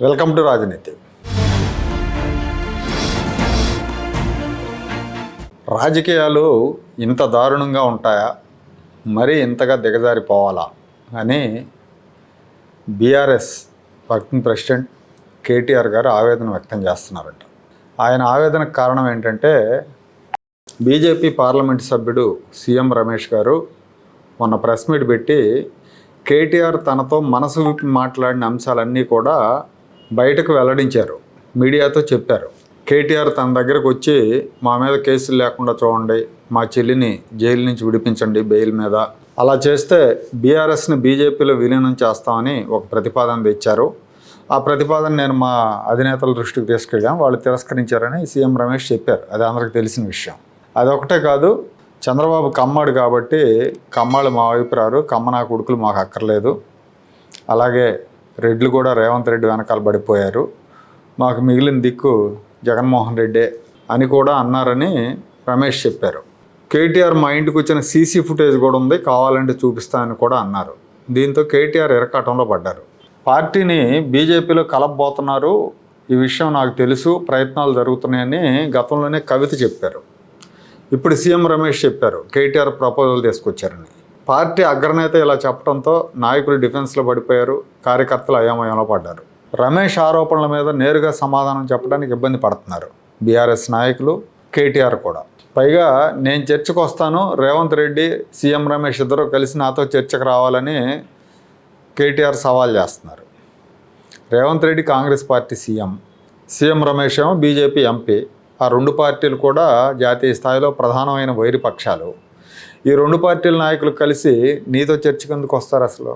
Welcome to రాజనీతి. రాజకీయాలు ఇంత దారుణంగా ఉంటాయా? మరీ ఇంతగా దిగజారిపోవాలా? అని బీఆర్ఎస్ వర్కింగ్ ప్రెసిడెంట్ కేటీఆర్ గారు ఆవేదన వ్యక్తం చేస్తున్నారంట. ఆయన ఆవేదనకు కారణం ఏంటంటే బీజేపీ పార్లమెంట్ సభ్యుడు సీఎం రమేష్ గారు మొన్న ప్రెస్ మీట్ పెట్టి కేటీఆర్ తనతో మనసు విప్పి మాట్లాడిన అంశాలన్నీ కూడా బయటకు వెల్లడించారు. మీడియాతో చెప్పారు. కేటీఆర్ తన దగ్గరకు వచ్చి మా మీద కేసులు లేకుండా చూడండి. మా చెల్లిని జైలు నుంచి విడిపించండి బెయిల్ మీద. అలా చేస్తే బీఆర్ఎస్ని బీజేపీలో విలీనం చేస్తామని ఒక ప్రతిపాదన తెచ్చారు. ఆ ప్రతిపాదన నేను మా అధినేతల దృష్టికి తీసుకెళ్ళాను. వాళ్ళు తిరస్కరించారని సీఎం రమేష్ చెప్పారు. అది అందరికి తెలిసిన విషయం. అదొకటే కాదు చంద్రబాబు కమ్మాడు కాబట్టి కమ్మాళ్ళు మా వైపు రారు. కమ్మ నా కొడుకులు మాకు అక్కర్లేదు. అలాగే రెడ్లు కూడా రేవంత్ రెడ్డి వెనకాల పడిపోయారు. మాకు మిగిలిన దిక్కు జగన్మోహన్ రెడ్డే అని కూడా అన్నారని రమేష్ చెప్పారు. కేటీఆర్ మా ఇంటికి వచ్చిన సీసీ ఫుటేజ్ కూడా ఉంది కావాలంటే చూపిస్తానని కూడా అన్నారు. దీంతో కేటీఆర్ ఇరకాటంలో పడ్డారు. పార్టీని బీజేపీలో కలపబోతున్నారు. ఈ విషయం నాకు తెలుసు ప్రయత్నాలు జరుగుతున్నాయని గతంలోనే కవిత చెప్పారు. ఇప్పుడు సీఎం రమేష్ చెప్పారు కేటీఆర్ ప్రపోజల్ తీసుకొచ్చారని. పార్టీ అగ్రనేత ఇలా చెప్పడంతో నాయకులు డిఫెన్స్లో పడిపోయారు కార్యకర్తలు అయోమయంలో పడ్డారు. రమేష్ ఆరోపణల మీద నేరుగా సమాధానం చెప్పడానికి ఇబ్బంది పడుతున్నారు బీఆర్ఎస్ నాయకులు కేటీఆర్ కూడా. పైగా నేను చర్చకు వస్తాను రేవంత్ రెడ్డి సీఎం రమేష్ ఇద్దరు కలిసి నాతో చర్చకు రావాలని కేటీఆర్ సవాల్ చేస్తున్నారు. Revanth Reddy Congress party CM CM Ramesh ఏమో బీజేపీ ఎంపీ ఆ రెండు పార్టీలు కూడా జాతీయ స్థాయిలో ప్రధానమైన వైరిపక్షాలు ఈ రెండు పార్టీల నాయకులు కలిసి నీతో చర్చకు కిందకు వస్తారు అసలు?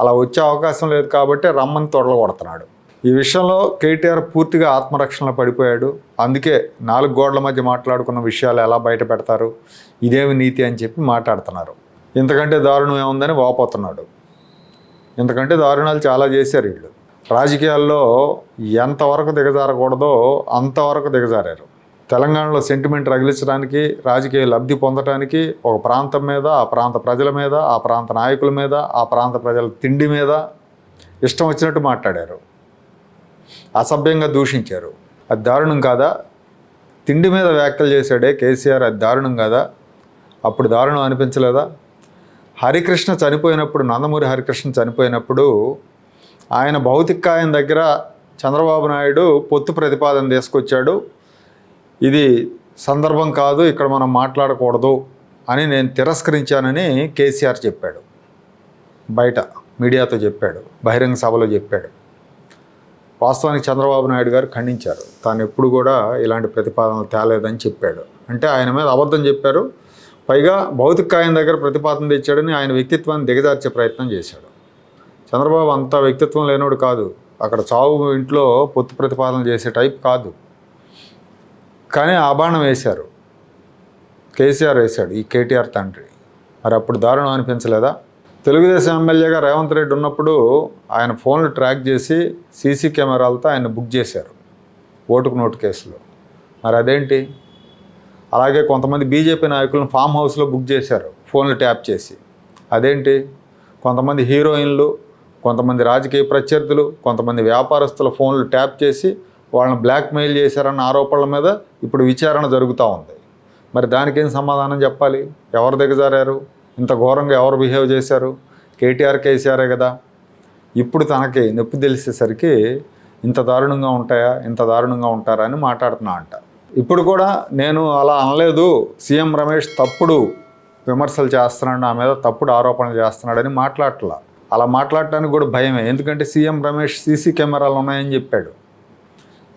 అలా వచ్చే అవకాశం లేదు కాబట్టి రమ్మని తొడలు కొడుతున్నాడు. ఈ విషయంలో కేటీఆర్ పూర్తిగా ఆత్మరక్షణలో పడిపోయాడు. అందుకే నాలుగు గోడల మధ్య మాట్లాడుకున్న విషయాలు ఎలా బయట పెడతారు ఇదేమి నీతి అని చెప్పి మాట్లాడుతున్నారు. ఇంతకంటే దారుణం ఏముందని వాపోతున్నాడు. ఇంతకంటే దారుణాలు చాలా చేశారు వీళ్ళు. రాజకీయాల్లో ఎంతవరకు దిగజారకూడదో అంతవరకు దిగజారారు. తెలంగాణలో సెంటిమెంట్ రగిలించడానికి రాజకీయ లబ్ధి పొందడానికి ఒక ప్రాంతం మీద ఆ ప్రాంత ప్రజల మీద ఆ ప్రాంత నాయకుల మీద ఆ ప్రాంత ప్రజల తిండి మీద ఇష్టం వచ్చినట్టు మాట్లాడారు. అసభ్యంగా దూషించారు. అది దారుణం కాదా? తిండి మీద వ్యాఖ్యలు చేశాడే కేసీఆర్ అది దారుణం కాదా? అప్పుడు దారుణం అనిపించలేదా? హరికృష్ణ చనిపోయినప్పుడు నందమూరి హరికృష్ణ చనిపోయినప్పుడు ఆయన భౌతిక ఆయన దగ్గర చంద్రబాబు నాయుడు పొత్తు ప్రతిపాదన తీసుకొచ్చాడు. ఇది సందర్భం కాదు ఇక్కడ మనం మాట్లాడకూడదు అని నేను తిరస్కరించానని కేసీఆర్ చెప్పాడు. బయట మీడియాతో చెప్పాడు బహిరంగ సభలో చెప్పాడు. వాస్తవానికి చంద్రబాబు నాయుడు గారు ఖండించారు. తాను ఎప్పుడు కూడా ఇలాంటి ప్రతిపాదనలు తేలేదని చెప్పాడు. అంటే ఆయన మీద అబద్ధం చెప్పారు. పైగా భౌతిక ఆయన దగ్గర ప్రతిపాదన తెచ్చాడని ఆయన వ్యక్తిత్వాన్ని దిగజార్చే ప్రయత్నం చేశాడు. చంద్రబాబు అంత వ్యక్తిత్వం లేనోడు కాదు. అక్కడ చావు ఇంట్లో పొత్తు ప్రతిపాదన చేసే టైప్ కాదు. కానీ ఆబాణం వేశారు. కేసీఆర్ వేశాడు ఈ కేటీఆర్ తండ్రి. మరి అప్పుడు దారుణం అనిపించలేదా? తెలుగుదేశం ఎమ్మెల్యేగా రేవంత్ రెడ్డి ఉన్నప్పుడు ఆయన ఫోన్లు ట్రాక్ చేసి సీసీ కెమెరాలతో ఆయన బుక్ చేశారు ఓటుకు నోటు కేసులో. మరి అదేంటి? అలాగే కొంతమంది బీజేపీ నాయకులను ఫామ్ హౌస్లో బుక్ చేశారు ఫోన్లు ట్యాప్ చేసి. అదేంటి? కొంతమంది హీరోయిన్లు కొంతమంది రాజకీయ ప్రత్యర్థులు కొంతమంది వ్యాపారస్తుల ఫోన్లు ట్యాప్ చేసి వాళ్ళని బ్లాక్మెయిల్ చేశారన్న ఆరోపణల మీద ఇప్పుడు విచారణ జరుగుతూ ఉంది. మరి దానికేం సమాధానం చెప్పాలి? ఎవరు దిగజారారు ఇంత ఘోరంగా ఎవరు బిహేవ్ చేశారు? కేటీఆర్ కేసీఆరే కదా? ఇప్పుడు తనకి నొప్పి తెలిసేసరికి ఇంత దారుణంగా ఉంటాయా? ఇంత దారుణంగా ఉంటారా అని మాట్లాడుతున్నా అంట. ఇప్పుడు కూడా నేను అలా అనలేదు. సీఎం రమేష్ తప్పుడు విమర్శలు చేస్తున్నాడు నా మీద తప్పుడు ఆరోపణలు చేస్తున్నాడని మాట్లాడలా అలా మాట్లాడటానికి కూడా భయమే. ఎందుకంటే సీఎం రమేష్ సీసీ కెమెరాలు ఉన్నాయని చెప్పాడు.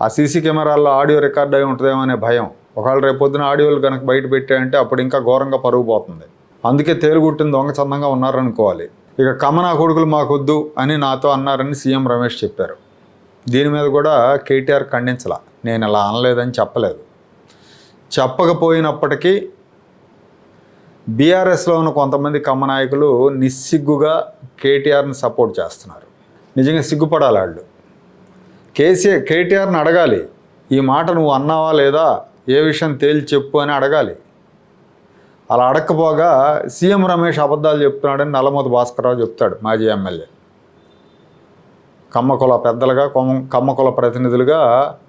ఆ సీసీ కెమెరాల్లో ఆడియో రికార్డ్ అయి ఉంటుందేమో అనే భయం. ఒకవేళ రేపొద్దున ఆడియోలు కనుక బయట పెట్టాయంటే అప్పుడు ఇంకా ఘోరంగా పరుగు పోతుంది అందుకే తేలుగుట్టిన దొంగ చందంగా ఉన్నారనుకోవాలి. ఇక కమనా కొడుకులు మాకొద్దు అని నాతో అన్నారని సీఎం రమేష్ చెప్పారు. దీని మీద కూడా కేటీఆర్ ఖండించలా. నేను ఇలా అనలేదని చెప్పలేదు. చెప్పకపోయినప్పటికీ బీఆర్ఎస్లో ఉన్న కొంతమంది కమ్మ నాయకులు నిస్సిగ్గుగా కేటీఆర్ని సపోర్ట్ చేస్తున్నారు. నిజంగా సిగ్గుపడాలి వాళ్ళు కేసీఆర్ కేటీఆర్ని అడగాలి. ఈ మాట నువ్వు అన్నావా లేదా? ఏ విషయం తేల్చి చెప్పు అని అడగాలి. అలా అడగకపోగా సీఎం రమేష్ అబద్ధాలు చెప్తున్నాడని నల్లమోతు భాస్కరరావు చెప్తాడు మాజీ ఎమ్మెల్యే. కమ్మకుల పెద్దలుగా కొమ్మ కమ్మకుల ప్రతినిధులుగా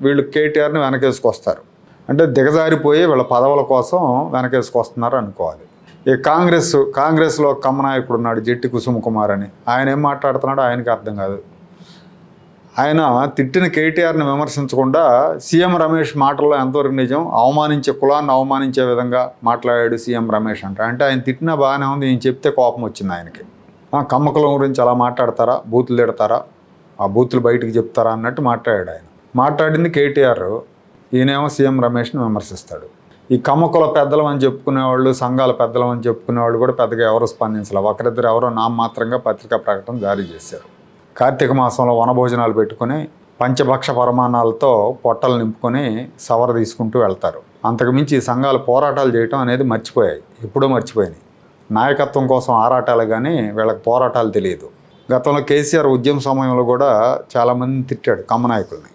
వీళ్ళు కేటీఆర్ని వెనకేసుకొస్తారు. అంటే దిగజారిపోయి వీళ్ళ పదవుల కోసం వెనకేసుకొస్తున్నారు అనుకోవాలి. ఈ కాంగ్రెస్ కాంగ్రెస్లో కమ్మనాయకుడు ఉన్నాడు జెట్టి కుసుమ కుమార్ అని. ఆయన ఏం మాట్లాడుతున్నాడో ఆయనకి అర్థం కాదు. ఆయన తిట్టిన కేటీఆర్ని విమర్శించకుండా సీఎం రమేష్ మాటల్లో ఎంతవరకు నిజం? అవమానించే కులాన్ని అవమానించే విధంగా మాట్లాడాడు సీఎం రమేష్ అంట. అంటే ఆయన తిట్టినా బాగానే ఉంది నేను చెప్తే కోపం వచ్చింది ఆయనకి. ఆ, గురించి అలా మాట్లాడతారా? బూతులు తిడతారా? ఆ బూతులు బయటికి చెప్తారా అన్నట్టు మాట్లాడాడు ఆయన. మాట్లాడింది కేటీఆర్. ఈయనేమో సీఎం రమేష్ని విమర్శిస్తాడు. ఈ కమ్మకుల పెద్దలం అని చెప్పుకునేవాళ్ళు సంఘాల పెద్దలం అని చెప్పుకునేవాళ్ళు కూడా పెద్దగా ఎవరు స్పందించలేదు ఒకరిద్దరు ఎవరో నామమాత్రంగా పత్రికా ప్రకటన జారీ చేశారు. కార్తీక మాసంలో వనభోజనాలు పెట్టుకొని పంచభక్ష పరమాణాలతో పొట్టలు నింపుకొని సవర తీసుకుంటూ వెళ్తారు. అంతకుమించి ఈ సంఘాలు పోరాటాలు చేయటం అనేది మర్చిపోయాయి. ఎప్పుడూ మర్చిపోయినాయి. నాయకత్వం కోసం ఆరాటాలు కానీ వీళ్ళకి పోరాటాలు తెలియదు. గతంలో కేసీఆర్ ఉద్యమ సమయంలో కూడా చాలామందిని తిట్టాడు కమ్మనాయకుల్ని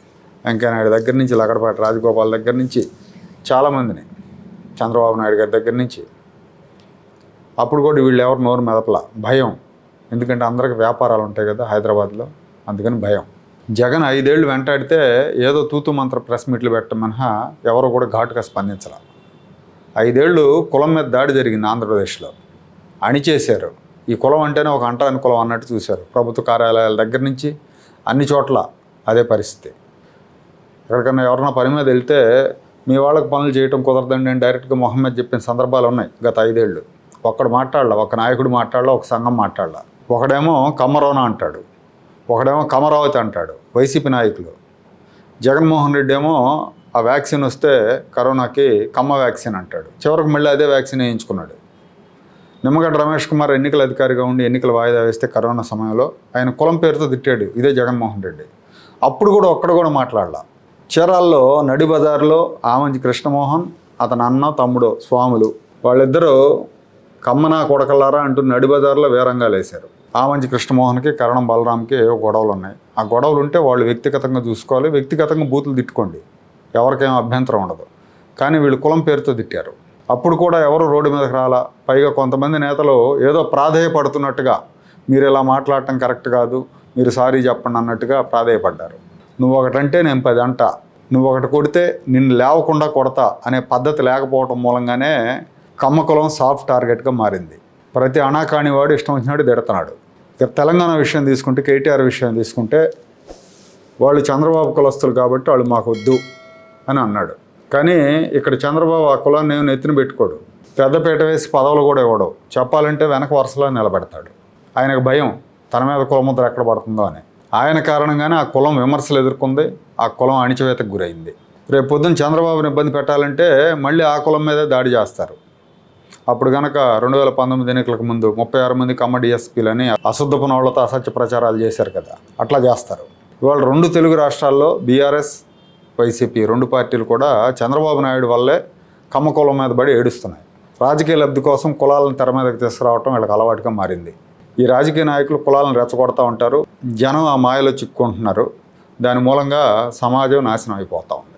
వెంకయ్యనాయుడు దగ్గర నుంచి లగడపాటి రాజగోపాల్ దగ్గర నుంచి చాలామందిని. చంద్రబాబు నాయుడు గారి దగ్గర నుంచి. అప్పుడు కూడా వీళ్ళు ఎవరు నోరు మెదపల. భయం. ఎందుకంటే అందరికి వ్యాపారాలు ఉంటాయి కదా హైదరాబాద్లో. అందుకని భయం. జగన్ ఐదేళ్ళు వెంటాడితే ఏదో తూతు మంత్ర ప్రెస్ మీట్లు పెట్టడం మినహా ఎవరు కూడా ఘాటుగా స్పందించాల. ఐదేళ్ళు కులం మీద దాడి జరిగింది ఆంధ్రప్రదేశ్లో. అణిచేశారు. ఈ కులం అంటేనే ఒక అంటరాని కులం అన్నట్టు చూశారు. ప్రభుత్వ కార్యాలయాల దగ్గర నుంచి అన్ని చోట్ల అదే పరిస్థితి. ఎక్కడికన్నా ఎవరన్నా పని మీద వెళ్తే మీ వాళ్ళకి పనులు చేయటం కుదరదండి అని డైరెక్ట్గా మొహమ్మద్ చెప్పిన సందర్భాలు ఉన్నాయి గత ఐదేళ్ళు ఒక్కడు మాట్లాడాల ఒక నాయకుడు మాట్లాడాల ఒక సంఘం మాట్లాడాల. ఒకడేమో కమ్మరోన అంటాడు. ఒకడేమో కమరావతి అంటాడు వైసీపీ నాయకులు. జగన్మోహన్ రెడ్డి ఏమో ఆ వ్యాక్సిన్ వస్తే కరోనాకి కమ్మ వ్యాక్సిన్ అంటాడు. చివరికి మళ్ళీ అదే వ్యాక్సిన్ వేయించుకున్నాడు. నిమ్మగడ్డ రమేష్ కుమార్ ఎన్నికల అధికారిగా ఉండి ఎన్నికల వాయిదా వేస్తే కరోనా సమయంలో ఆయన కులం పేరుతో తిట్టాడు ఇదే జగన్మోహన్ రెడ్డి. అప్పుడు కూడా ఒక్కడు కూడా మాట్లాడాల. చీరాల్లో నడి బజార్లో ఆమంజి కృష్ణమోహన్ అతని అన్న తమ్ముడు స్వాములు వాళ్ళిద్దరూ కమ్మనా కొడకలారా అంటూ నడి బజార్లో వేరంగాలు వేశారు. ఆమంచి కృష్ణమోహన్కి కరణం బలరాంకి ఏవో గొడవలు ఉన్నాయి ఆ గొడవలు ఉంటే వాళ్ళు వ్యక్తిగతంగా చూసుకోవాలి వ్యక్తిగతంగా బూతులు తిట్టుకోండి. ఎవరికేం అభ్యంతరం ఉండదు. కానీ వీళ్ళు కులం పేరుతో తిట్టారు. అప్పుడు కూడా ఎవరు రోడ్డు మీదకి రాలా? పైగా కొంతమంది నేతలు ఏదో ప్రాధేయపడుతున్నట్టుగా మీరు ఇలా మాట్లాడటం కరెక్ట్ కాదు మీరు సారీ చెప్పండి అన్నట్టుగా ప్రాధేయపడ్డారు. నువ్వు ఒకటంటే నేను పది అంట. నువ్వు ఒకటి కొడితే నిన్ను లేవకుండా కొడతా అనే పద్ధతి లేకపోవడం మూలంగానే కమ్మ కులం సాఫ్ట్ టార్గెట్గా మారింది. ప్రతి అనాకాని వాడు ఇష్టం వచ్చినట్టు తిడుతున్నాడు. తెలంగాణ విషయం తీసుకుంటే కేటీఆర్ విషయం తీసుకుంటే వాళ్ళు చంద్రబాబు కులస్తులు కాబట్టి వాళ్ళు మాకు వద్దు అని అన్నాడు. కానీ ఇక్కడ చంద్రబాబు ఆ కులాన్ని నేను నెత్తిన పెట్టుకోడు. పెద్దపీట వేసి పదవులు కూడా ఇవ్వడు. చెప్పాలంటే వెనక వరుసలో నిలబెడతాడు. ఆయనకు భయం తన మీద కులముద్ర ఎక్కడ పడుతుందో అని. ఆయన కారణంగానే ఆ కులం విమర్శలు ఎదుర్కొంది ఆ కులం అణిచివేతకు గురైంది. రేపు పొద్దున్న చంద్రబాబుని ఇబ్బంది పెట్టాలంటే మళ్ళీ ఆ కులం మీదే దాడి చేస్తారు. అప్పుడు కనుక రెండు వేల పంతొమ్మిది ఎన్నికలకు ముందు ముప్పై ఆరు మంది కమ్మ డిఎస్పీలని అశుద్ధ పునవులతో అసత్య ప్రచారాలు చేశారు కదా అట్లా చేస్తారు. ఇవాళ రెండు తెలుగు రాష్ట్రాల్లో బీఆర్ఎస్ వైసీపీ రెండు పార్టీలు కూడా చంద్రబాబు నాయుడు వల్లే కమ్మకులం మీద పడి ఏడుస్తున్నాయి. రాజకీయ లబ్ధి కోసం కులాలను తెర మీదకి తీసుకురావటం వీళ్ళకి అలవాటుగా మారింది. ఈ రాజకీయ నాయకులు కులాలను రెచ్చగొడతా ఉంటారు జనం ఆ మాయలో చిక్కుంటున్నారు దాని మూలంగా సమాజం నాశనం అయిపోతూ ఉంది.